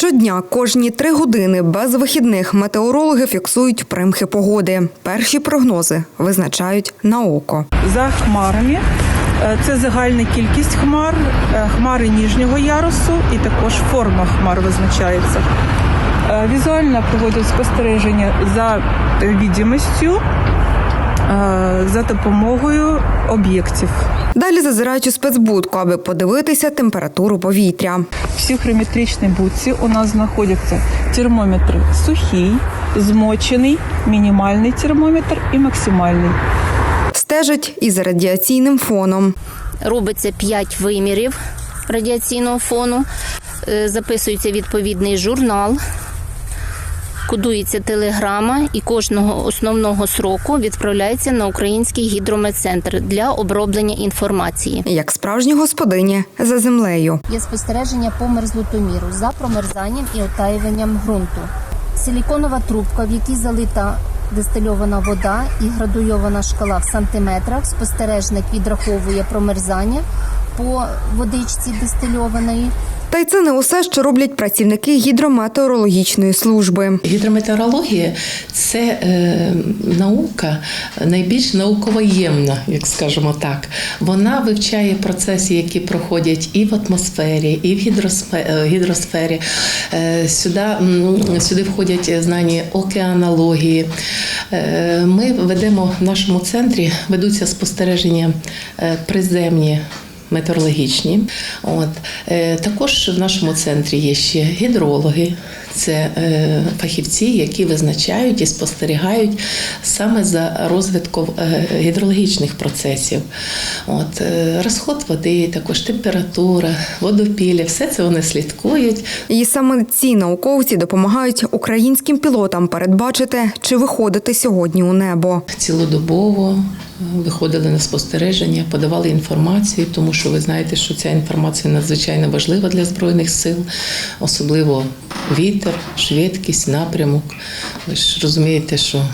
Щодня, кожні три години без вихідних метеорологи фіксують примхи погоди. Перші прогнози визначають на око. за хмарами. Е, Це загальна кількість хмар, е, хмари ніжнього ярусу і також форма хмар визначається. Е, Візуально проводять спостереження за відомістю е, за допомогою об'єктів. Далі зазирають у спецбудку, аби подивитися температуру повітря. В психрометричній будці у нас знаходяться термометр сухий, змочений, мінімальний термометр і максимальний. Стежать і за радіаційним фоном. робиться 5 вимірів радіаційного фону, е, записується відповідний журнал, кодується телеграма і кожного основного сроку відправляється на український гідрометцентр для оброблення інформації. Як справжні господині за землею. Є спостереження по мерзлотоміру за промерзанням і отаюванням ґрунту. Силіконова трубка, в якій залита дистильована вода і градуйована шкала в сантиметрах. Спостережник відраховує промерзання по водичці дистильованої. Та й це не усе, що роблять працівники гідрометеорологічної служби. Гідрометеорологія це е, наука найбільш науковоємна, як скажемо так. Вона вивчає процеси, які проходять і в атмосфері, і в е, гідросфері. Е, сюди, сюди входять знання океанології. Е, ми ведемо в нашому центрі, ведуться спостереження е, приземні метеорологічні. От. Також в нашому центрі є ще гідрологи. Це е, фахівці, які визначають і спостерігають саме за розвитком е, гідрологічних процесів. От, е, розход води, також температура, водопілля, все це вони слідкують. І саме ці науковці допомагають українським пілотам передбачити, чи виходити сьогодні у небо. Цілодобово виходили на спостереження, подавали інформацію, тому що ви знаєте, що ця інформація надзвичайно важлива для збройних сил, особливо вітер, швидкість, напрямок. Ви ж розумієте, що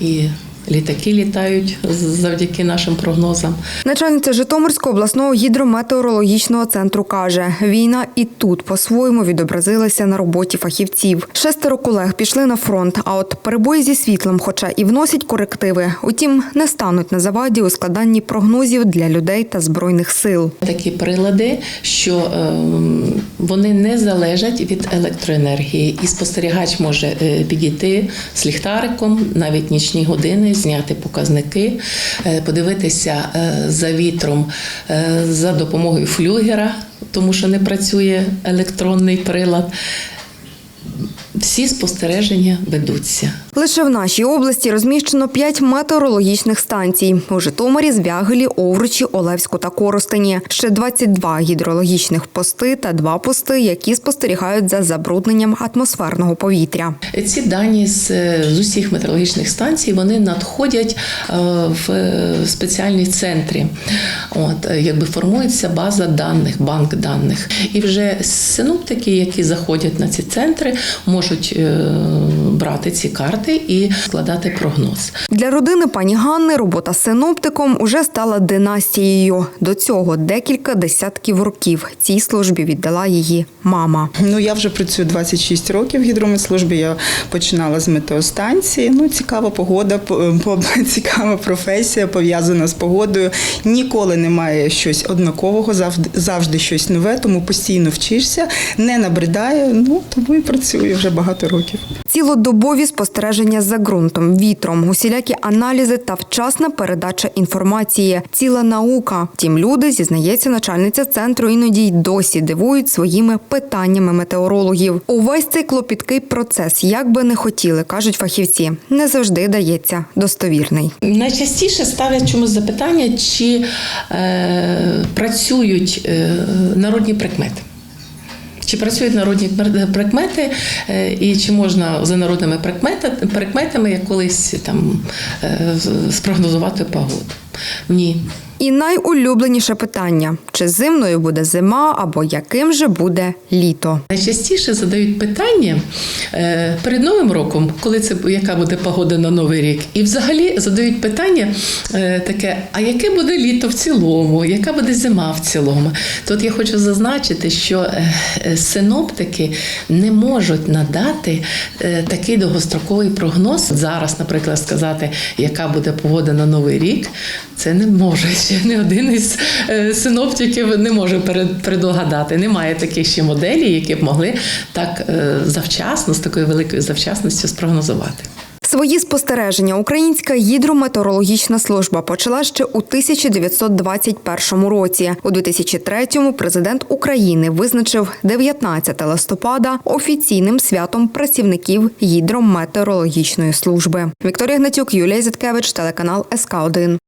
і літаки літають завдяки нашим прогнозам. Начальниця Житомирського обласного гідрометеорологічного центру каже, війна і тут по-своєму відобразилася на роботі фахівців. Шестеро колег пішли на фронт, а от перебої зі світлом, хоча і вносять корективи, утім не стануть на заваді у складанні прогнозів для людей та збройних сил. Такі прилади, що е, вони не залежать від електроенергії, і спостерігач може е, підійти з ліхтариком навіть нічні години, зняти показники, е, подивитися е, за вітром е, за допомогою флюгера, тому що не працює електронний прилад. Всі спостереження ведуться. Лише в нашій області розміщено п'ять метеорологічних станцій у Житомирі, Звягелі, Овручі, Олевську та Коростені. Ще 22 гідрологічних пости та два пости, які спостерігають за забрудненням атмосферного повітря. Ці дані з, з усіх метеорологічних станцій вони надходять е, в е, спеціальні центрі. От е, якби формується база даних, банк даних. І вже синоптики, які заходять на ці центри, можуть е, брати ці карти і складати прогноз. Для родини пані Ганни робота синоптиком уже стала династією. До цього декілька десятків років цій службі віддала її мама. Ну я вже працюю 26 років в гідрометслужбі. Я починала з метеостанції. Ну цікава погода, по- по- цікава професія пов'язана з погодою. Ніколи немає щось однакового, завжди завжди щось нове, тому постійно вчишся, не набридає. Ну тому і працюю вже багато років. Цілодобові спостереження за ґрунтом, вітром, усілякі аналізи та вчасна передача інформації. Ціла наука. Втім, люди, зізнається начальниця центру, іноді й досі дивують своїми питаннями метеорологів. Увесь цей клопіткий процес, як би не хотіли, кажуть фахівці, не завжди дається достовірний. Найчастіше ставлять чомусь запитання, чи е, працюють е, народні прикмети. Чи працюють народні прикмети, е, і чи можна за народними прикмета- прикметами як колись там е, спрогнозувати погоду? Ні. І найулюбленіше питання: чи зимною буде зима або яким же буде літо? Найчастіше задають питання е, перед Новим роком, коли це яка буде погода на Новий рік, і взагалі задають питання е, таке: а яке буде літо в цілому, яка буде зима в цілому? Тут я хочу зазначити, що е, синоптики не можуть надати такий довгостроковий прогноз. Зараз, наприклад, сказати, яка буде погода на Новий рік, це не може ще не один із е, синоптиків не може предугадати. Немає таких ще моделей, які б могли так е, завчасно, з такою великою завчасністю спрогнозувати. Свої спостереження Українська гідрометеорологічна служба почала ще у 1921 році. У 2003-му президент України визначив 19 листопада офіційним святом працівників гідрометеорологічної служби. Вікторія Гнатюк, Юлія Зіткевич, телеканал СК 1